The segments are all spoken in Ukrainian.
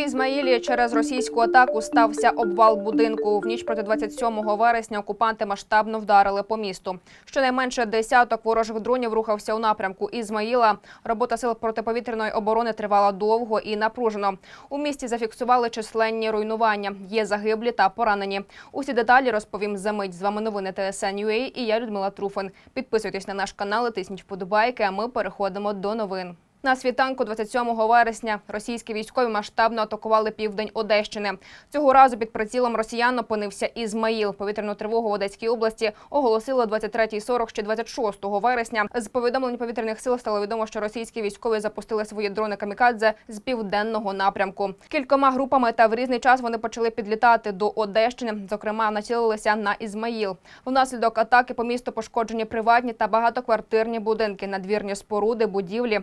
Ізмаїлі через російську атаку стався обвал будинку. В ніч проти 27 вересня окупанти масштабно вдарили по місту. Щонайменше десяток ворожих дронів рухався у напрямку Ізмаїла. Робота сил протиповітряної оборони тривала довго і напружено. У місті зафіксували численні руйнування. Є загиблі та поранені. Усі деталі розповім за мить. З вами новини ТСН.UA і я Людмила Труфин. Підписуйтесь на наш канал, тисніть вподобайки. А ми переходимо до новин. На світанку 27 вересня російські військові масштабно атакували південь Одещини. Цього разу під прицілом росіян опинився Ізмаїл. Повітряну тривогу в Одеській області оголосили о 23.40 ще 26 вересня. З повідомлень повітряних сил стало відомо, що російські військові запустили свої дрони камікадзе з південного напрямку. Кількома групами та в різний час вони почали підлітати до Одещини. Зокрема, націлилися на Ізмаїл. Внаслідок атаки по місту пошкоджені приватні та багатоквартирні будинки, надвірні споруди, будівлі,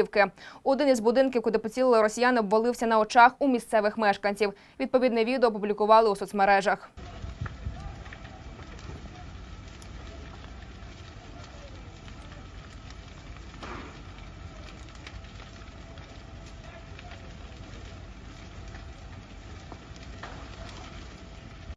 автівки. Один із будинків, куди поцілили росіяни, обвалився на очах у місцевих мешканців. Відповідне відео опублікували у соцмережах.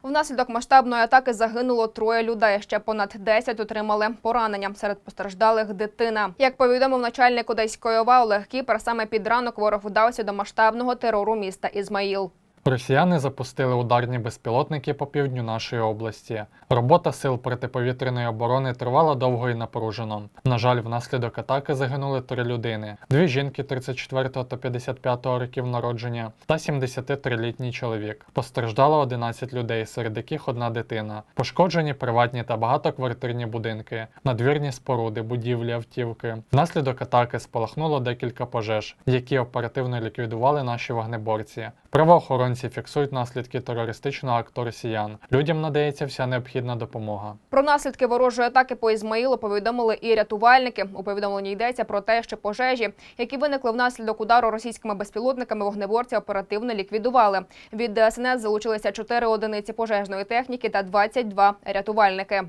Внаслідок масштабної атаки загинуло троє людей. Ще понад 10 отримали поранення. Серед постраждалих дитина. Як повідомив начальник Одеської ОВА Олег Кіпер, саме під ранок ворог вдався до масштабного терору міста Ізмаїл. Росіяни запустили ударні безпілотники по півдню нашої області. Робота сил протиповітряної оборони тривала довго і напружено. На жаль, внаслідок атаки загинули три людини: дві жінки 34 та 55 років народження та 73-літній чоловік. Постраждало 11 людей, серед яких одна дитина. Пошкоджені приватні та багатоквартирні будинки, надвірні споруди, будівлі, автівки. Внаслідок атаки спалахнуло декілька пожеж, які оперативно ліквідували наші вогнеборці. Правоохоронці фіксують наслідки терористичного акту росіян. Людям надається вся необхідна допомога. Про наслідки ворожої атаки по Ізмаїлу повідомили і рятувальники. У повідомленні йдеться про те, що пожежі, які виникли внаслідок удару російськими безпілотниками, вогнеборці оперативно ліквідували. Від ДСНС залучилися 4 одиниці пожежної техніки та 22 рятувальники.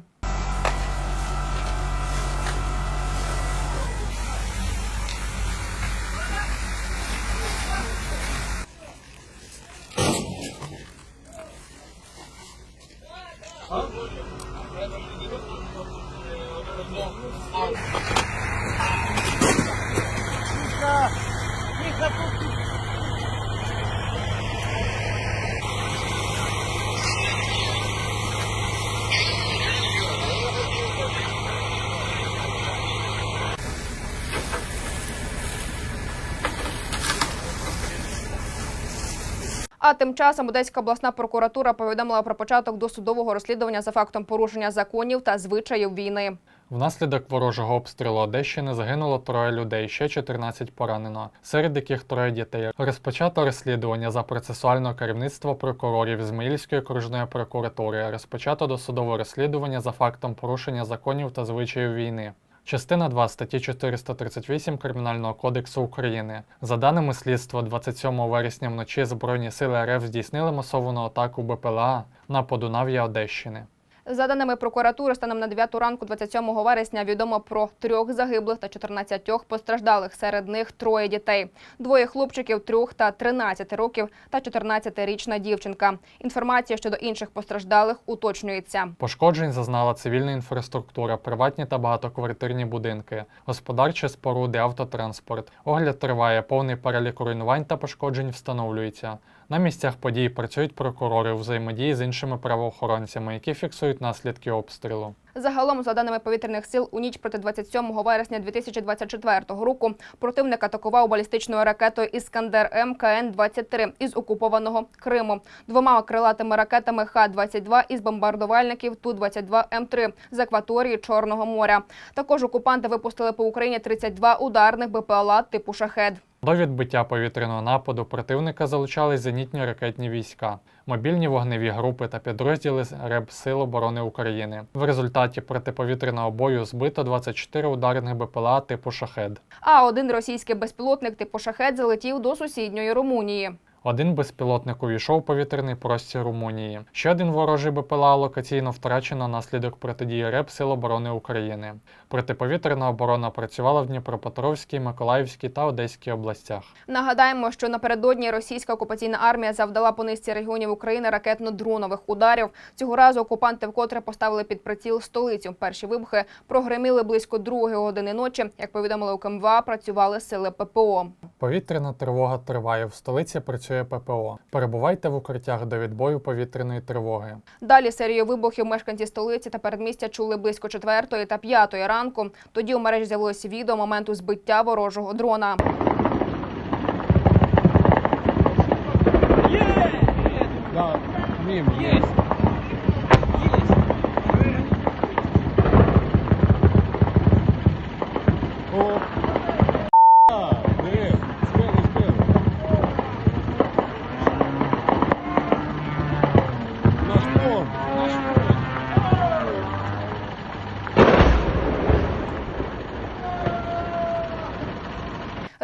А тим часом Одеська обласна прокуратура повідомила про початок досудового розслідування за фактом порушення законів та звичаїв війни. Внаслідок ворожого обстрілу Одещини загинуло троє людей, ще 14 поранено, серед яких троє дітей. Розпочато розслідування за процесуального керівництва прокурорів Ізмаїльської окружної прокуратури. Розпочато досудове розслідування за фактом порушення законів та звичаїв війни. Частина 2 статті 438 Кримінального кодексу України. За даними слідства, 27 вересня вночі Збройні сили РФ здійснили масовану атаку БПЛА на Подунав'я Одещини. За даними прокуратури, станом на 9 ранку 27 вересня відомо про трьох загиблих та 14 постраждалих. Серед них троє дітей: двоє хлопчиків, трьох та 13 років та 14-річна дівчинка. Інформація щодо інших постраждалих уточнюється. Пошкоджень зазнала цивільна інфраструктура, приватні та багатоквартирні будинки, господарчі споруди, автотранспорт. Огляд триває, повний перелік руйнувань та пошкоджень встановлюється. На місцях подій працюють прокурори у взаємодії з іншими правоохоронцями, які фіксують наслідки обстрілу. Загалом, за даними повітряних сил, у ніч проти 27 вересня 2024 року противник атакував балістичною ракетою Іскандер М КН-23 із окупованого Криму, двома крилатими ракетами Х-22 із бомбардувальників Ту-22 М3 з акваторії Чорного моря. Також окупанти випустили по Україні 32 ударних БПЛА типу «Шахед». До відбиття повітряного нападу противника залучались зенітні ракетні війська, мобільні вогневі групи та підрозділи РЕБ Сил оборони України. В результаті протиповітряного бою збито 24 ударних БПЛА типу «Шахед». А один російський безпілотник типу «Шахед» залетів до сусідньої Румунії. Один безпілотник увійшов у повітряний простір Румунії. Ще один ворожий БПЛА локаційно втрачено наслідок протидії РЕП Сил оборони України. Протиповітряна оборона працювала в Дніпропетровській, Миколаївській та Одеській областях. Нагадаємо, що напередодні російська окупаційна армія завдала по низці регіонів України ракетно-дронових ударів. Цього разу окупанти вкотре поставили під приціл столицю. Перші вибухи прогреміли близько другої години ночі. Як повідомили у КМВА, працювали сили ППО. Повітряна тривога триває. В столиці працює ППО. Перебувайте в укриттях до відбою повітряної тривоги. Далі серію вибухів мешканці столиці та передмістя чули близько четвертої та п'ятої ранку. Тоді у мережі з'явилося відео моменту збиття ворожого дрона.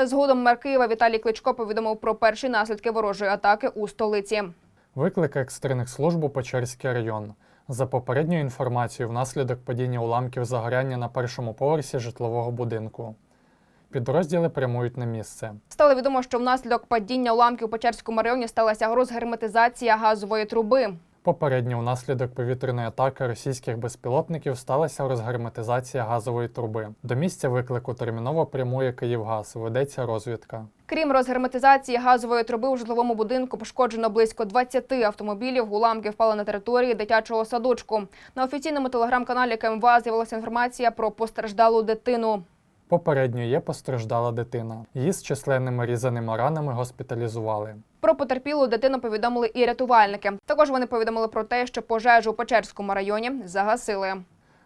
Згодом мер Києва Віталій Кличко повідомив про перші наслідки ворожої атаки у столиці. Виклик екстрених служб у Печерський район. За попередньою інформацією, внаслідок падіння уламків загоряння на першому поверсі житлового будинку. Підрозділи прямують на місце. Стало відомо, що внаслідок падіння уламків у Печерському районі сталася розгерметизація газової труби. Попередньо внаслідок повітряної атаки російських безпілотників сталася розгерметизація газової труби. До місця виклику терміново прямує Київгаз. Ведеться розвідка. Крім розгерметизації газової труби у житловому будинку пошкоджено близько 20 автомобілів. Уламки впали на території дитячого садочку. На офіційному телеграм-каналі КМВА з'явилася інформація про постраждалу дитину. Попередньо є постраждала дитина. Її з численними різаними ранами госпіталізували. Про потерпілу дитину повідомили і рятувальники. Також вони повідомили про те, що пожежу у Печерському районі загасили.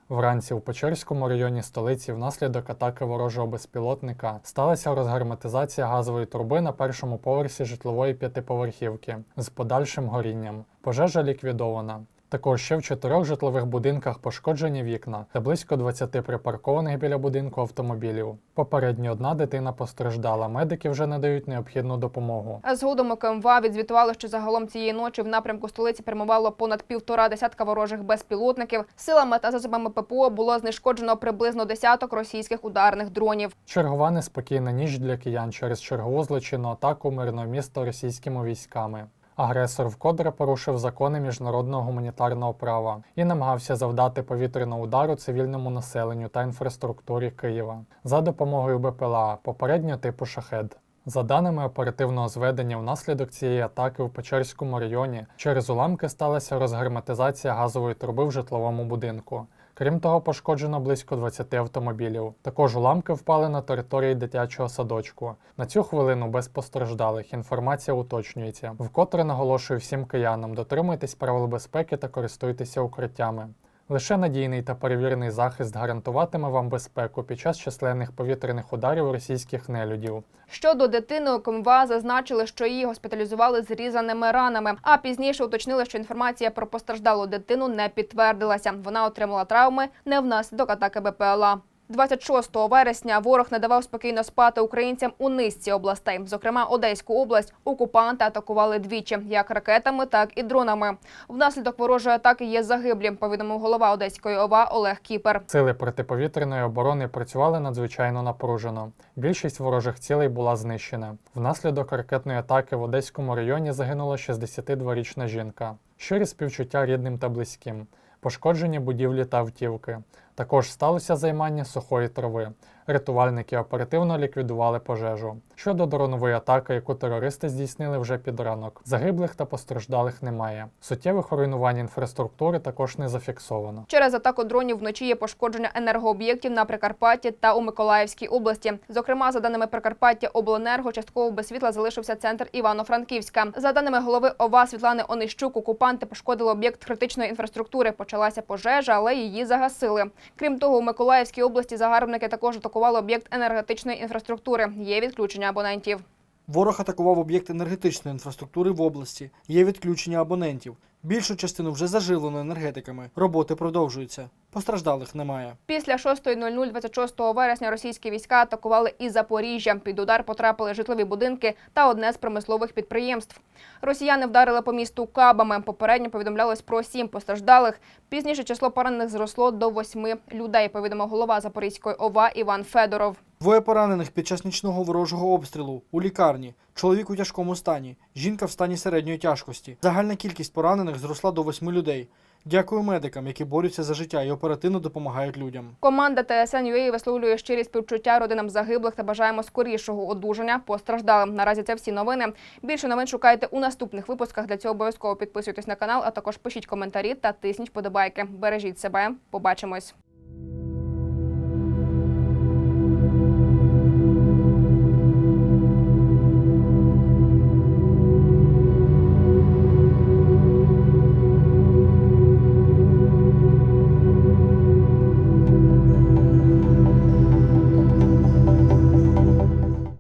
Вранці у Печерському районі столиці внаслідок атаки ворожого безпілотника сталася розгерметизація газової труби на першому поверсі житлової п'ятиповерхівки з подальшим горінням. Пожежа ліквідована. Також ще в чотирьох житлових будинках пошкоджені вікна та близько 20 припаркованих біля будинку автомобілів. Попередньо одна дитина постраждала. Медики вже надають необхідну допомогу. Згодом КМВА відзвітували, що загалом цієї ночі в напрямку столиці прямувало понад півтора десятка ворожих безпілотників. Силами та засобами ППО було знешкоджено приблизно десяток російських ударних дронів. Чергова неспокійна ніч для киян через чергову злочинну атаку мирного міста російськими військами. Агресор вкотре порушив закони міжнародного гуманітарного права і намагався завдати повітряного удару цивільному населенню та інфраструктурі Києва за допомогою БПЛА попередньо типу шахед. За даними оперативного зведення, внаслідок цієї атаки в Печерському районі через уламки сталася розгерметизація газової труби в житловому будинку. Крім того, пошкоджено близько 20 автомобілів. Також уламки впали на території дитячого садочку. На цю хвилину без постраждалих. Інформація уточнюється. Вкотре наголошую всім киянам: дотримуйтесь правил безпеки та користуйтеся укриттями. Лише надійний та перевірений захист гарантуватиме вам безпеку під час численних повітряних ударів російських нелюдів. Щодо дитини, у КМВА зазначили, що її госпіталізували з різаними ранами. А пізніше уточнили, що інформація про постраждалу дитину не підтвердилася. Вона отримала травми не внаслідок атаки БПЛА. 26 вересня ворог не давав спокійно спати українцям у низці областей. Зокрема, Одеську область окупанти атакували двічі, як ракетами, так і дронами. Внаслідок ворожої атаки є загиблі, повідомив голова Одеської ОВА Олег Кіпер. Сили протиповітряної оборони працювали надзвичайно напружено. Більшість ворожих цілей була знищена. Внаслідок ракетної атаки в Одеському районі загинула 62-річна жінка. Щирі співчуття рідним та близьким. Пошкоджені будівлі та автівки. Також сталося займання сухої трави. Рятувальники оперативно ліквідували пожежу. Щодо дронової атаки, яку терористи здійснили вже під ранок, загиблих та постраждалих немає. Суттєвих руйнувань інфраструктури також не зафіксовано. Через атаку дронів вночі є пошкодження енергооб'єктів на Прикарпатті та у Миколаївській області. Зокрема, за даними Прикарпаття Обленерго, частково без світла залишився центр Івано-Франківська. За даними голови ОВА Світлани Онищук, окупанти пошкодили об'єкт критичної інфраструктури. Почалася пожежа, але її загасили. Крім того, у Миколаївській області загарбники також атакували об'єкт енергетичної інфраструктури. Є відключення абонентів. Ворог атакував об'єкт енергетичної інфраструктури в області. Є відключення абонентів. Більшу частину вже зажилено енергетиками. Роботи продовжуються. Постраждалих немає. Після 6.00 26 вересня російські війська атакували і Запоріжжя. Під удар потрапили житлові будинки та одне з промислових підприємств. Росіяни вдарили по місту кабами. Попередньо повідомлялось про сім постраждалих. Пізніше число поранених зросло до восьми людей. Повідомив голова Запорізької ОВА Іван Федоров. Двоє поранених під час нічного ворожого обстрілу у лікарні. Чоловік у тяжкому стані, жінка в стані середньої тяжкості. Загальна кількість поранених зросла до восьми людей. Дякую медикам, які борються за життя і оперативно допомагають людям. Команда ТСН ЮА висловлює щирі співчуття родинам загиблих та бажаємо скорішого одужання постраждалим. Наразі це всі новини. Більше новин шукайте у наступних випусках. Для цього обов'язково підписуйтесь на канал, а також пишіть коментарі та тисніть подобайки. Бережіть себе. Побачимось.